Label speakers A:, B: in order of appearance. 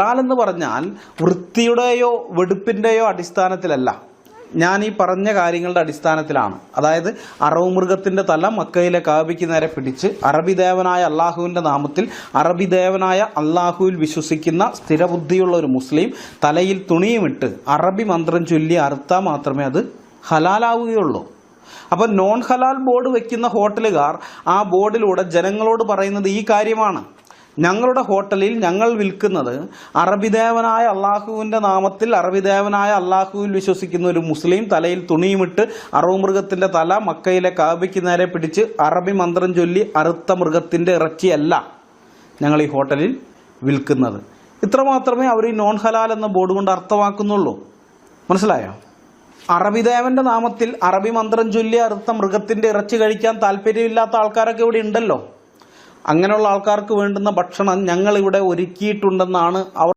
A: ഹലാൽ എന്ന് പറഞ്ഞാൽ വൃത്തിയുടെയോ വെടുപ്പിന്റെയോ അടിസ്ഥാനത്തിലല്ല. ഞാൻ ഈ പറഞ്ഞ കാര്യങ്ങളുടെ അടിസ്ഥാനത്തിലാണ്. അതായത് അറവ് മൃഗത്തിന്റെ തല മക്കയിലെ കാബിക്ക് നേരെ പിടിച്ച് അറബി ദേവനായ അള്ളാഹുവിന്റെ നാമത്തിൽ അറബി ദേവനായ അള്ളാഹുവിൽ വിശ്വസിക്കുന്ന സ്ഥിരബുദ്ധിയുള്ള ഒരു മുസ്ലിം തലയിൽ തുണിയുമിട്ട് അറബി മന്ത്രം ചൊല്ലി അറുത്താൽ മാത്രമേ അത് ഹലാലാവുകയുള്ളൂ. അപ്പോൾ നോൺ ഹലാൽ ബോർഡ് വയ്ക്കുന്ന ഹോട്ടലുകാർ ആ ബോർഡിലൂടെ ജനങ്ങളോട് പറയുന്നത് ഈ കാര്യമാണ്. ഞങ്ങളുടെ ഹോട്ടലിൽ ഞങ്ങൾ വിൽക്കുന്നത് അറബിദേവനായ അള്ളാഹുവിന്റെ നാമത്തിൽ അറബിദേവനായ അള്ളാഹുവിൽ വിശ്വസിക്കുന്ന ഒരു മുസ്ലിം തലയിൽ തുണിയുമിട്ട് അറവ് മൃഗത്തിന്റെ തല മക്കയിലെ കാബയ്ക്ക് നേരെ പിടിച്ച് അറബി മന്ത്രം ചൊല്ലി അറുത്ത മൃഗത്തിന്റെ ഇറച്ചിയല്ല ഞങ്ങൾ ഈ ഹോട്ടലിൽ വിൽക്കുന്നത്. ഇത്ര മാത്രമേ അവർ ഈ നോൺ ഹലാൽ എന്ന ബോർഡ് കൊണ്ട് അർത്ഥമാക്കുന്നുള്ളൂ. മനസ്സിലായോ? അറബിദേവന്റെ നാമത്തിൽ അറബി മന്ത്രം ചൊല്ലി അറുത്ത മൃഗത്തിന്റെ ഇറച്ചി കഴിക്കാൻ താല്പര്യമില്ലാത്ത ആൾക്കാരൊക്കെ ഇവിടെ ഉണ്ടല്ലോ. അങ്ങനെയുള്ള ആൾക്കാർക്ക് വേണ്ടുന്ന ഭക്ഷണം ഞങ്ങളിവിടെ ഒരുക്കിയിട്ടുണ്ടെന്നാണ് അവർ